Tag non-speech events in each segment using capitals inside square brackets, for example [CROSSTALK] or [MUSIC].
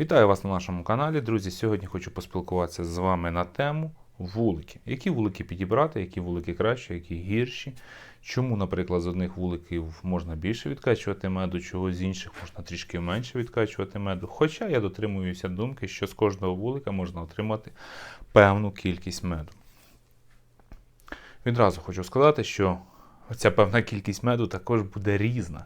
Вітаю вас на нашому каналі, друзі. Сьогодні хочу поспілкуватися з вами на тему вулики. Які вулики підібрати, які вулики краще, які гірші. Чому, наприклад, з одних вуликів можна більше відкачувати меду, чого з інших можна трішки менше відкачувати меду. Хоча я дотримуюся думки, що з кожного вулика можна отримати певну кількість меду. Відразу хочу сказати, що ця певна кількість меду також буде різна.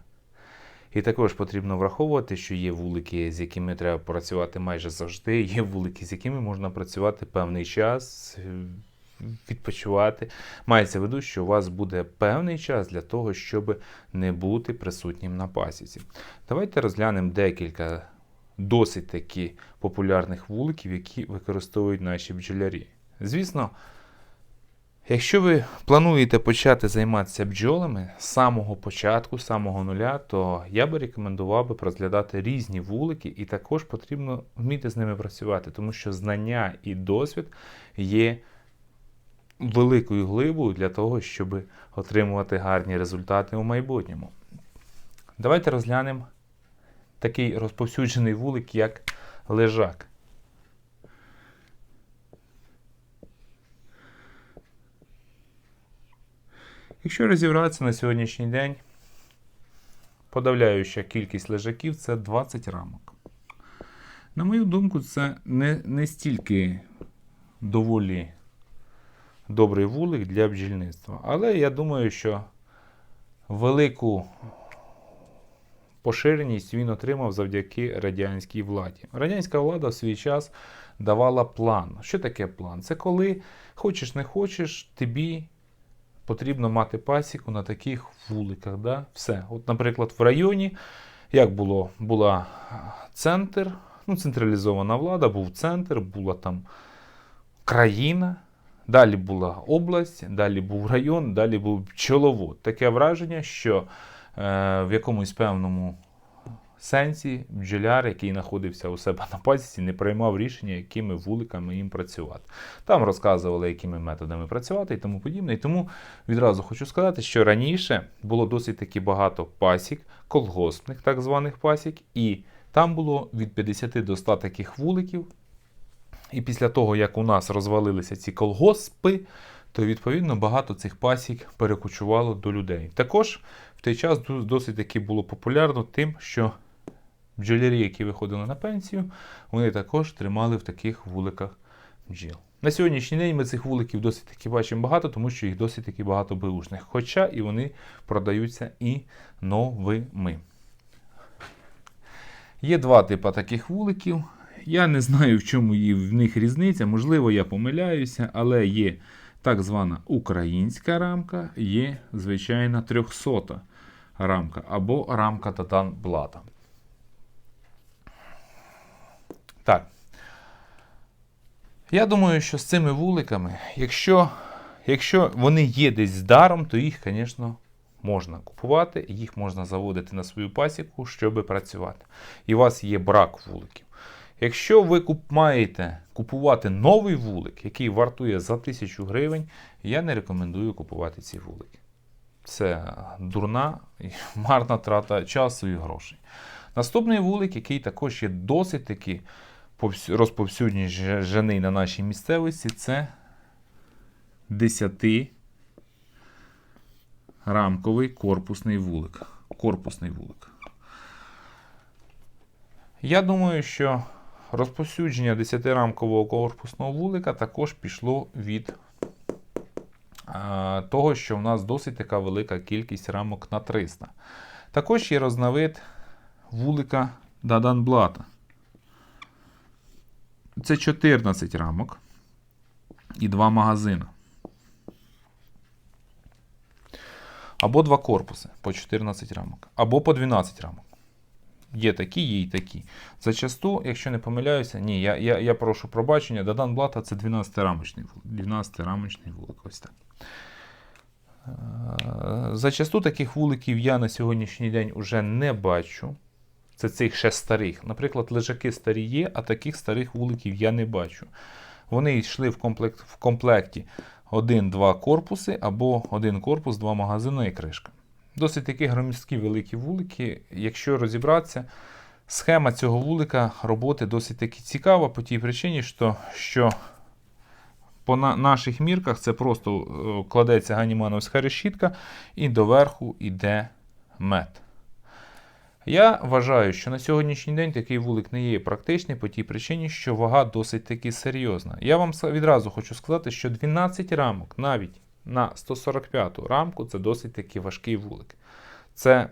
І також потрібно враховувати, що є вулики, з якими треба працювати майже завжди, є вулики, з якими можна працювати певний час, е, відпочивати. Мається в виду, що у вас буде певний час для того, щоб не бути присутнім на пасіці. Давайте розглянемо декілька досить таки популярних вуликів, які використовують наші бджолярі. Звісно, Якщо ви плануєте почати займатися бджолами з самого початку, з самого нуля, то я би рекомендував би розглядати різні вулики, і також потрібно вміти з ними працювати, тому що знання і досвід є великою глибою для того, щоб отримувати гарні результати у майбутньому. Давайте розглянемо такий розповсюджений вулик, як лежак. Якщо розібратися на сьогоднішній день, подавляюча кількість лежаків це 20 рамок. На мою думку, це не, не стільки доволі добрий вулик для бджільництва. Але я думаю, що велику поширеність він отримав завдяки радянській владі. Радянська влада в свій час давала план. Що таке план? Це коли хочеш не хочеш, тобі потрібно мати пасіку на таких вуликах. Да? Все. От, Наприклад, в районі, як було, була центр, ну, централізована влада, був центр, була там країна, далі була область, далі був район, далі був пчеловод. Таке враження, що е, в якомусь певному сенсі бджоляр, який знаходився у себе на пасіці, не приймав рішення, якими вуликами їм працювати. Там розказували, якими методами працювати і тому подібне. І тому відразу хочу сказати, що раніше було досить таки багато пасік, колгоспних так званих пасік, і там було від 50 до 100 таких вуликів. І після того, як у нас розвалилися ці колгоспи, то відповідно багато цих пасік перекочувало до людей. Також в той час досить таки було популярно тим, що бджолярі, які виходили на пенсію, вони також тримали в таких вуликах бджіл. На сьогоднішній день ми цих вуликів досить таки бачимо багато, тому що їх досить таки багато беушних. Хоча і вони продаються і новими. Є два типи таких вуликів. Я не знаю, в чому є в них різниця. Можливо, я помиляюся, але є так звана українська рамка, є звичайна 300 рамка або рамка Татан Блата. Так. Я думаю, що з цими вуликами, якщо якщо вони є десь даром, то їх, звісно, можна купувати, їх можна заводити на свою пасіку, щоб працювати. І у вас є брак вуликів. Якщо ви куп, маєте купувати новий вулик, який вартує за 1000 гривень, я не рекомендую купувати ці вулики. Це дурна і [LAUGHS] марна трата часу і грошей. Наступний вулик, який також є досить таки розповсюджений на нашій місцевості, це 10 рамковий корпусний вулик. Корпусний вулик. Я думаю, що розповсюдження 10-рамкового корпусного вулика також пішло від того, що в нас досить така велика кількість рамок на 300. Також є розновид вулика Даданблата. Це 14 рамок і два магазини. Або два корпуси по 14 рамок, або по 12 рамок. Є такі, є і такі. Зачасту, якщо не помиляюся, ні, я я, я прошу пробачення, Дадан Блата це 12-рамочний вулик. 12-рамочний вулик. Ось так. Е, зачасту таких вуликів я на сьогоднішній день уже не бачу. Це цих ще старих. Наприклад, лежаки старі є, а таких старих вуликів я не бачу. Вони йшли в комплект, в комплекті один-два корпуси або один корпус, два магазини і кришка. Досить такі громіздкі великі вулики. Якщо розібратися, Схема цього вулика роботи досить таки цікава по тій причині, що, що по на- наших мірках це просто е, кладеться ганімановська решітка і доверху йде мед. Я вважаю, що на сьогоднішній день такий вулик не є практичний по тій причині, що вага досить таки серйозна. Я вам відразу хочу сказати, що 12 рамок навіть на 145 рамку це досить таки важкий вулик. Це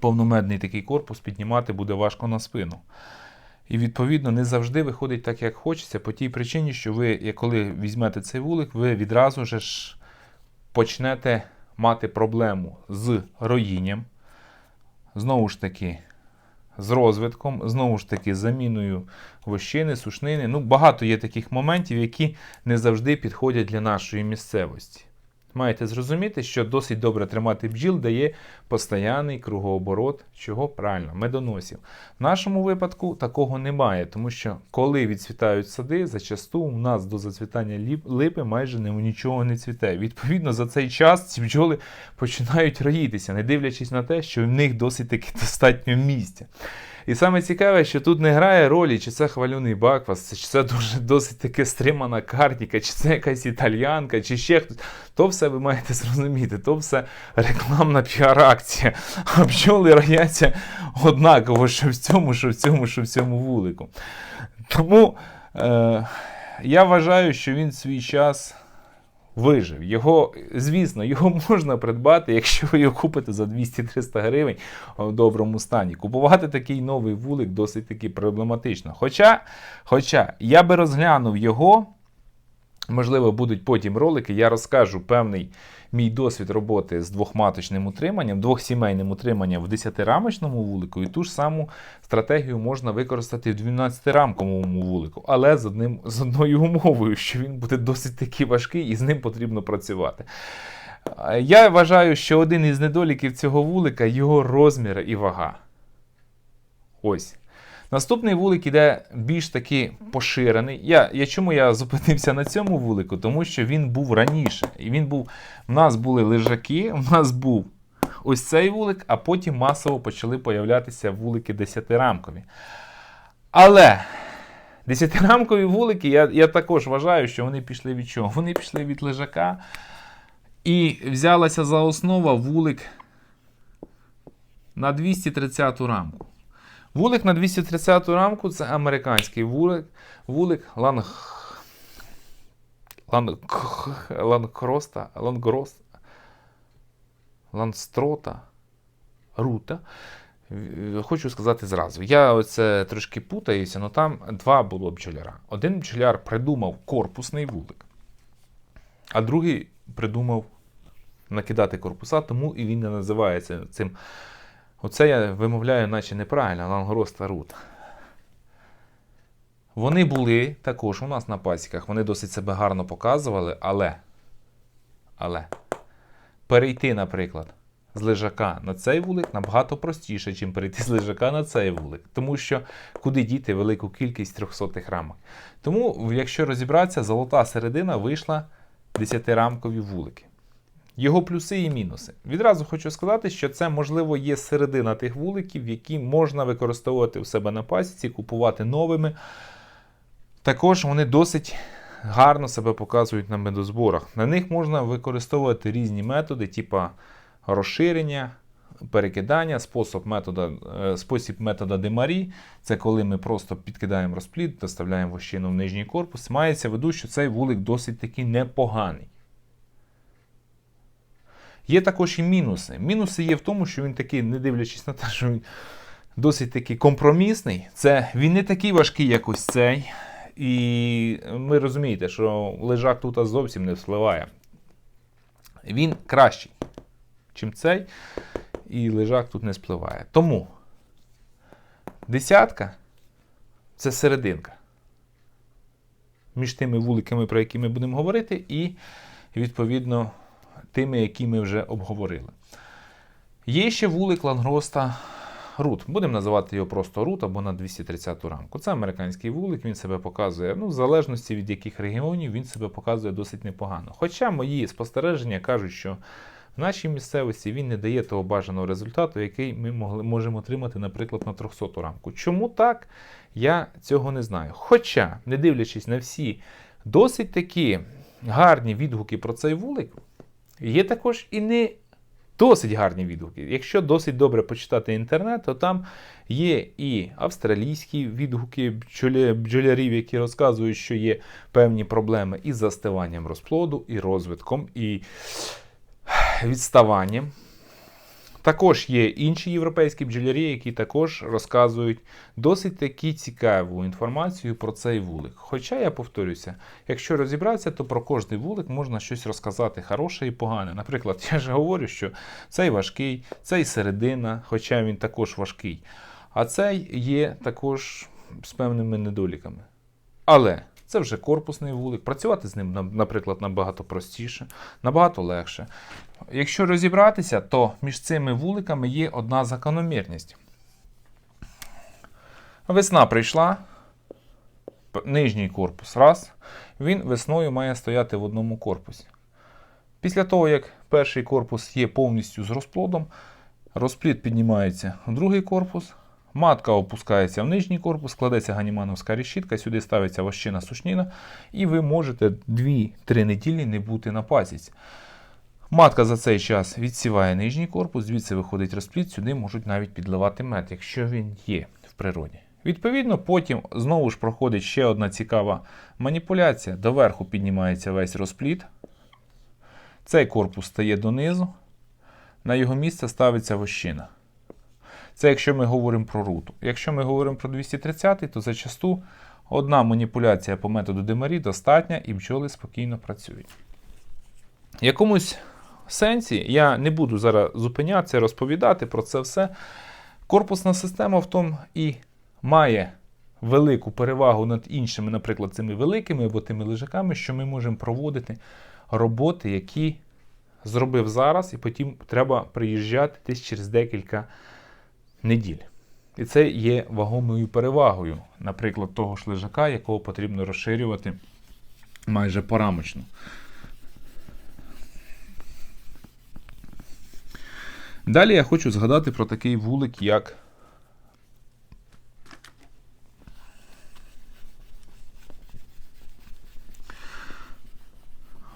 повномедний такий корпус піднімати буде важко на спину. І відповідно не завжди виходить так, як хочеться, по тій причині, що ви, коли візьмете цей вулик, ви відразу ж почнете мати проблему з роїнням, знову ж таки, з розвитком, знову ж таки, заміною вощини, сушнини. Ну, багато є таких моментів, які не завжди підходять для нашої місцевості. Маєте зрозуміти, що досить добре тримати бджіл дає постійний кругооборот, чого правильно, медоносів. В нашому випадку такого немає, тому що коли відцвітають сади, зачасту у нас до зацвітання липи майже нічого не цвіте. Відповідно, за цей час ці бджоли починають роїтися, не дивлячись на те, що в них досить таки [LAUGHS] достатньо місця. І саме цікаве, що тут не грає ролі, чи це хваляний Баквас, чи це дуже досить таки стримана картіка, чи це якась італьянка, чи ще хтось. То все ви маєте зрозуміти, то все рекламна піар-акція. А бджоли рояться однаково, що в цьому, що в цьому, що в цьому вулику. Тому е, я вважаю, що він свій час вижив. Його, звісно, його [LAUGHS] можна придбати, якщо ви його купите за 200-300 гривень в доброму стані. Купувати такий новий вулик досить таки проблематично. Хоча, хоча я би розглянув його. Можливо, будуть потім ролики. Я розкажу певний мій досвід роботи з двохматочним утриманням, двохсімейним утриманням в 10-рамочному вулику, і ту ж саму стратегію можна використати в 12-рамковому вулику, але з, одним, з одною умовою, що він буде досить таки важкий і з ним потрібно працювати. Я вважаю, що один із недоліків цього вулика його розмір і вага. Ось. Наступний вулик іде більш таки поширений. Я, я чому я зупинився на цьому вулику? Тому що він був раніше. І він був. У нас були лежаки, [LAUGHS] у нас був ось цей вулик, а потім масово почали появлятися вулики десятирамкові. Але десятирамкові вулики, я, я також вважаю, що вони пішли від чого? Вони пішли від лежака. І взялася за основа вулик на 230 рамку. Вулик на 230 рамку це американський вулик. Вулик ланг... Ланг... Лангроста, Лангроста, Ланстрота, Рута. Хочу сказати зразу. Я оце трошки путаюся, але там два було бджоляра. Один бджоляр придумав корпусний вулик, а другий придумав накидати корпуса, тому і він не називається цим. Оце я вимовляю, наче неправильно, лангроста рут. Вони були також у нас на пасіках, вони досить себе гарно показували, але, але перейти, наприклад, з лежака на цей вулик набагато простіше, ніж перейти з лежака на цей вулик. Тому що куди діти велику кількість 300 рамок. Тому, якщо розібратися, золота середина вийшла 10-рамкові вулики. Його плюси і мінуси. Відразу хочу сказати, що це, можливо, є середина тих вуликів, які можна використовувати у себе на пасіці, купувати новими. Також вони досить гарно себе показують на медозборах. На них можна використовувати різні методи, типу розширення, перекидання, спосіб метода, е, спосіб метода Демарі. Це коли ми просто підкидаємо розплід, доставляємо вощину в нижній корпус. Мається в виду, що цей вулик досить таки непоганий. Є також і мінуси. Мінуси є в тому, що він такий, не дивлячись на те, що він досить такий компромісний. Це він не такий важкий, як ось цей. І ви розумієте, що лежак тут зовсім не впливає. Він кращий, чим цей, і лежак тут не спливає. Тому десятка це серединка. Між тими вуликами, про які ми будемо говорити, і, відповідно, тими, які ми вже обговорили. Є ще вулик Лангроста Рут. Будемо називати його просто Рут або на 230 рамку. Це американський вулик, він себе показує, ну, в залежності від яких регіонів, він себе показує досить непогано. Хоча мої спостереження кажуть, що В нашій місцевості він не дає того бажаного результату, який ми могли, можемо отримати, наприклад, на 300 рамку. Чому так? Я цього не знаю. Хоча, не дивлячись на всі досить такі гарні відгуки про цей вулик, є також і не досить гарні відгуки. Якщо досить добре почитати інтернет, то там є і австралійські відгуки бджолярів, які розказують, що є певні проблеми із застиванням розплоду, і розвитком, і відставанням. Також є інші європейські бджолярі, які також розказують досить таки цікаву інформацію про цей вулик. Хоча я повторюся, якщо розібратися, то про кожний вулик можна щось розказати хороше і погане. Наприклад, [LAUGHS] я ж говорю, що цей важкий, цей середина, хоча він також важкий. А цей є також з певними недоліками. Але це вже корпусний вулик. Працювати з ним, наприклад, набагато простіше, набагато легше. Якщо розібратися, то між цими вуликами є одна закономірність. Весна прийшла, нижній корпус раз, він весною має стояти в одному корпусі. Після того, як перший корпус є повністю з розплодом, розплід піднімається в другий корпус, матка опускається в нижній корпус, складеться ганімановська решітка, сюди ставиться ващина сушніна, і ви можете 2-3 неділі не бути на пасіці. Матка за цей час відсіває нижній корпус, звідси виходить розплід, сюди можуть навіть підливати мед, якщо він є в природі. Відповідно, потім знову ж проходить ще одна цікава маніпуляція. Доверху піднімається весь розплід. Цей корпус стає донизу, на його місце ставиться вощина. Це якщо ми говоримо про руту. Якщо ми говоримо про 230, то зачасту одна маніпуляція по методу Демарі достатня і бджоли спокійно працюють. В якомусь сенсі я не буду зараз зупинятися, розповідати про це все. Корпусна система в тому і має велику перевагу над іншими, наприклад, цими великими або тими лежаками, що ми можемо проводити роботи, які зробив зараз, і потім треба приїжджати десь через декілька неділь. І це є вагомою перевагою, наприклад, того ж лежака, якого потрібно розширювати майже порамочно. Далі я хочу згадати про такий вулик, як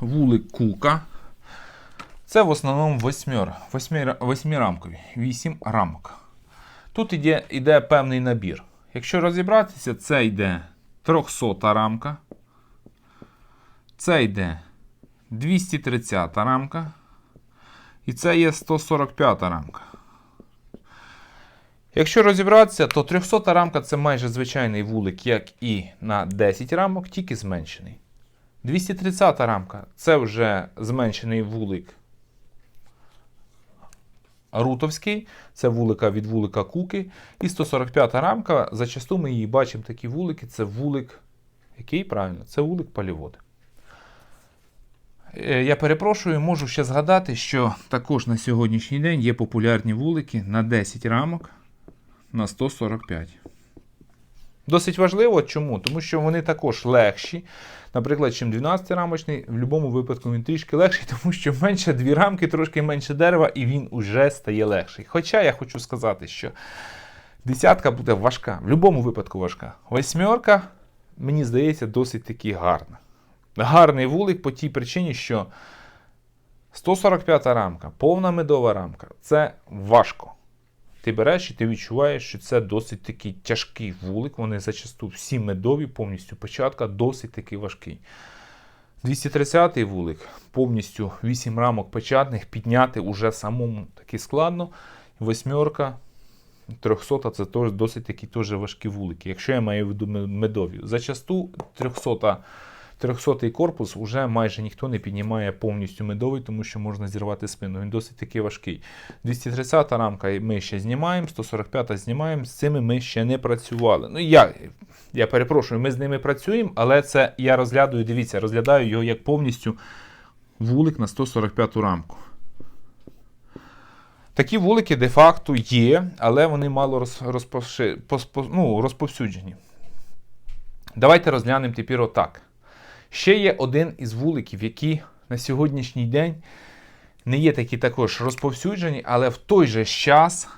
вулик Кука. Це в основному восьмер, восьмир, восьмирамкові, вісім рамок. Тут іде, іде певний набір. Якщо розібратися, це йде 300 рамка. Це йде 230 рамка. І це є 145 рамка. Якщо розібратися, то 300 рамка це майже звичайний вулик, як і на 10 рамок, тільки зменшений. 230 рамка це вже зменшений вулик Рутовський, це вулика від вулика Куки. І 145 рамка, зачасту ми її бачимо такі вулики, це вулик, який правильно, це вулик Полівод. Е, Я перепрошую, можу ще згадати, що також на сьогоднішній день є популярні вулики на 10 рамок на 145. Досить важливо, чому? Тому що вони також легші. Наприклад, чим 12-рамочний, в будь-якому випадку він трішки легший, [LAUGHS] тому що менше дві рамки, трошки менше дерева, і він уже стає легший. Хоча я хочу сказати, що десятка буде важка, в будь-якому випадку важка. Восьмерка, мені здається, досить таки гарна. Гарний вулик по тій причині, що 145 рамка, повна медова рамка це важко. Ти береш і ти відчуваєш, що це досить такий тяжкий вулик. Вони зачасту всі медові, повністю початка, досить такий важкий. 230-й вулик, повністю 8 рамок печатних, підняти уже самому таки складно. Восьмерка, 300 це теж досить такі теж важкі вулики, якщо я маю в виду медові. Зачасту 300 300 корпус вже майже ніхто не піднімає повністю медовий, тому що можна зірвати спину. Він досить таки важкий. 230 рамка ми ще знімаємо, 145 знімаємо, з цими ми ще не працювали. Ну я, я перепрошую, ми з ними працюємо, але це я розглядаю, дивіться, розглядаю його як повністю вулик на 145 рамку. Такі вулики де-факто є, але вони мало роз, розпоши, поспо, ну, розповсюджені. Давайте розглянемо тепер отак. Ще є один із вуликів, який на сьогоднішній день не є такі також розповсюджені, але в той же час.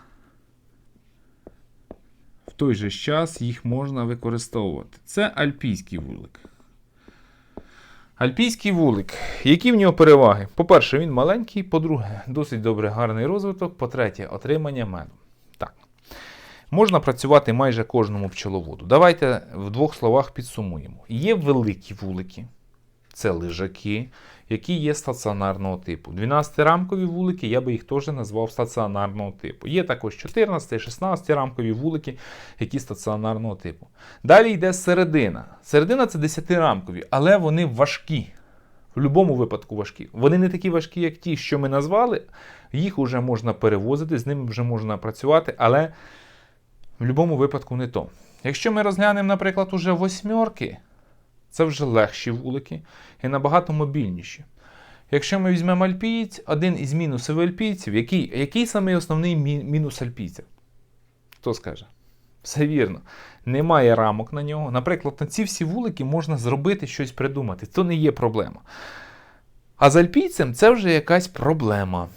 В той же час їх можна використовувати. Це альпійський вулик. Альпійський вулик. Які в нього переваги? По-перше, він маленький, по-друге, досить добре гарний розвиток. По-третє, отримання меду. Можна працювати майже кожному пчеловоду. Давайте в двох словах підсумуємо. Є великі вулики, це лежаки, які є стаціонарного типу. 12-рамкові вулики, я би їх теж назвав стаціонарного типу. Є також 14, 16 рамкові вулики, які стаціонарного типу. Далі йде середина. Середина це 10-рамкові, але вони важкі. В будь-якому випадку важкі. Вони не такі важкі, як ті, що ми назвали. Їх вже можна перевозити, з ними вже можна працювати, але в будь-якому випадку не то. Якщо ми розглянемо, наприклад, уже восьмерки, це вже легші вулики і набагато мобільніші. Якщо ми візьмемо альпієць, один із мінусів альпійців, який, який самий основний мі- мінус альпійця? Хто скаже? Все вірно. Немає рамок на нього. Наприклад, на ці всі вулики можна зробити щось придумати. Це не є проблема. А з альпійцем це вже якась проблема.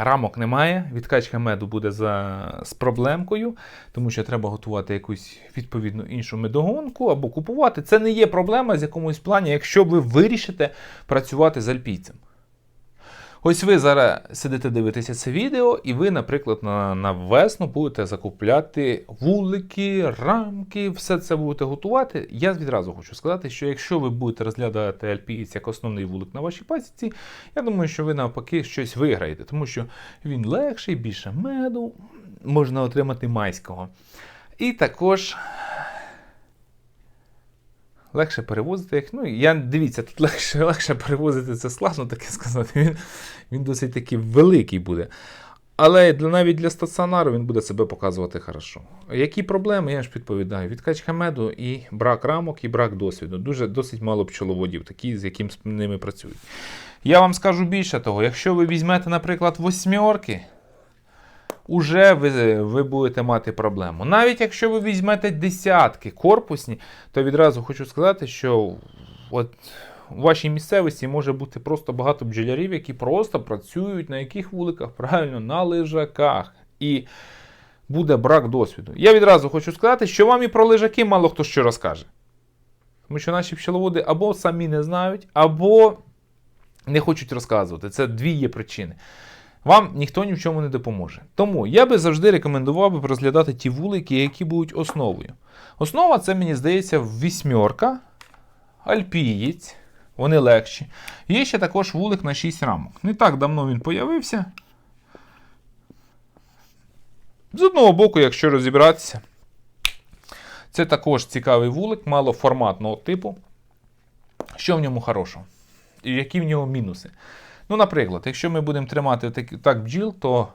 Рамок немає, відкачка меду буде за, з проблемкою, тому що треба готувати якусь відповідну іншу медогонку або купувати. Це не є проблема з якомусь плані, якщо ви вирішите працювати з альпійцем. Ось ви зараз сидите дивитеся це відео, і ви, наприклад, на, на весну будете закупляти вулики, рамки, все це будете готувати. Я відразу хочу сказати, що якщо ви будете розглядати альпієць як основний вулик на вашій пасіці, я думаю, що ви навпаки щось виграєте, тому що він легший, більше меду, можна отримати майського. І також легше перевозити їх. Ну, я дивіться, тут легше, [LAUGHS] легше перевозити це складно таке сказати. Він, він досить таки великий буде. Але для, навіть для стаціонару він буде себе показувати хорошо. Які проблеми, я ж відповідаю. Відкачка меду і брак рамок, і брак досвіду. Дуже досить мало пчеловодів, такі, з яким з ними працюють. Я вам скажу більше того, якщо ви візьмете, наприклад, восьмерки, уже ви, ви будете мати проблему. Навіть якщо ви візьмете десятки корпусні, то відразу хочу сказати, що от у вашій місцевості може бути просто багато бджолярів, які просто працюють на яких вуликах? Правильно, на лежаках. І буде брак досвіду. Я відразу хочу сказати, що вам і про лежаки мало хто що розкаже. Тому що наші пчеловоди або самі не знають, або не хочуть розказувати. Це дві є причини. Вам ніхто ні в чому не допоможе. Тому я би завжди рекомендував би розглядати ті вулики, які будуть основою. Основа це, мені здається, вісьмерка, альпієць, вони легші. Є ще також вулик на 6 рамок. Не так давно він появився. З одного боку, якщо розібратися, це також цікавий вулик, малоформатного типу. Що в ньому хорошого? І які в нього мінуси? Ну, наприклад, якщо ми будемо тримати так, так бджіл, то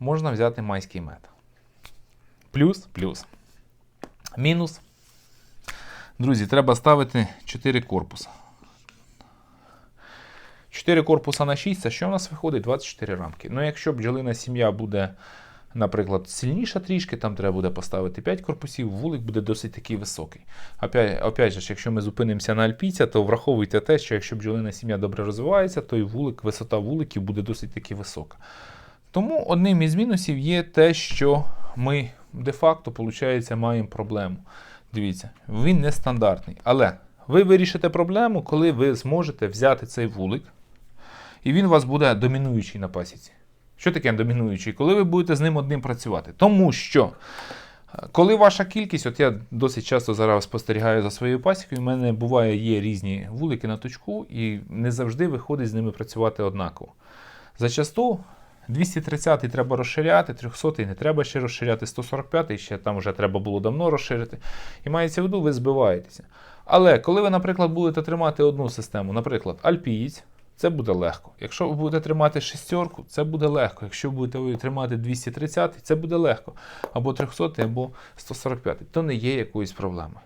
можна взяти майський мед. Плюс, плюс. Мінус. Друзі, треба ставити 4 корпуса. 4 корпуса на 6, це що в нас виходить? 24 рамки. Ну, якщо бджолина сім'я буде, наприклад, сильніша трішки, там треба буде поставити 5 корпусів, вулик буде досить такий високий. Опять, опять же, якщо ми зупинимося на альпійця, то враховуйте те, що якщо бджолина сім'я добре розвивається, то і вулик, висота вуликів буде досить таки висока. Тому одним із мінусів є те, що ми де-факто, виходить, маємо проблему. Дивіться, він нестандартний. Але ви вирішите проблему, коли ви зможете взяти цей вулик, і він у вас буде домінуючий на пасіці. Що таке домінуючий? Коли ви будете з ним одним працювати. Тому що, е, коли ваша кількість, от я досить часто зараз спостерігаю за своєю пасікою, у мене буває є різні вулики на точку, і не завжди виходить з ними працювати однаково. Зачасту 230-й треба розширяти, 300-й не треба ще розширяти, 145-й ще там вже треба було давно розширити. І мається в виду, ви збиваєтеся. Але коли ви, наприклад, будете тримати одну систему, наприклад, альпієць, це буде легко. Якщо ви будете тримати шестерку, це буде легко. Якщо ви будете тримати 230, це буде легко. Або 300, або 145, то не є якоюсь проблемою.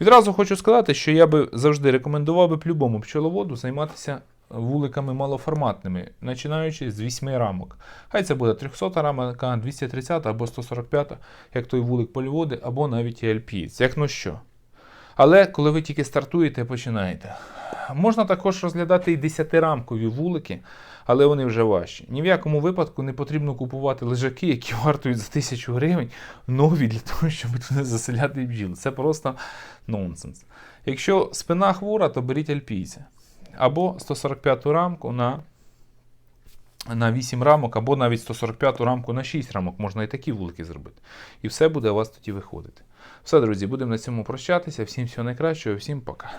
Відразу хочу сказати, що я би завжди рекомендував би любому пчеловоду займатися вуликами малоформатними, починаючи з 8 рамок. Хай це буде 300 рамка, 230 або 145, як той вулик поліводи, або навіть і як ну що. Але коли ви тільки стартуєте, починаєте. Можна також розглядати і 10-рамкові вулики, але вони вже важчі. Ні в якому випадку не потрібно купувати лежаки, які вартують за 1000 гривень, нові для того, щоб туди заселяти бджіл. Це просто нонсенс. Якщо спина хвора, то беріть альпійця. Або 145 рамку на, на 8 рамок, або навіть 145 рамку на 6 рамок. Можна і такі вулики зробити. І все буде у вас тоді виходити. Все, друзі, будемо на цьому прощатися. Всім всього найкращого, всім пока.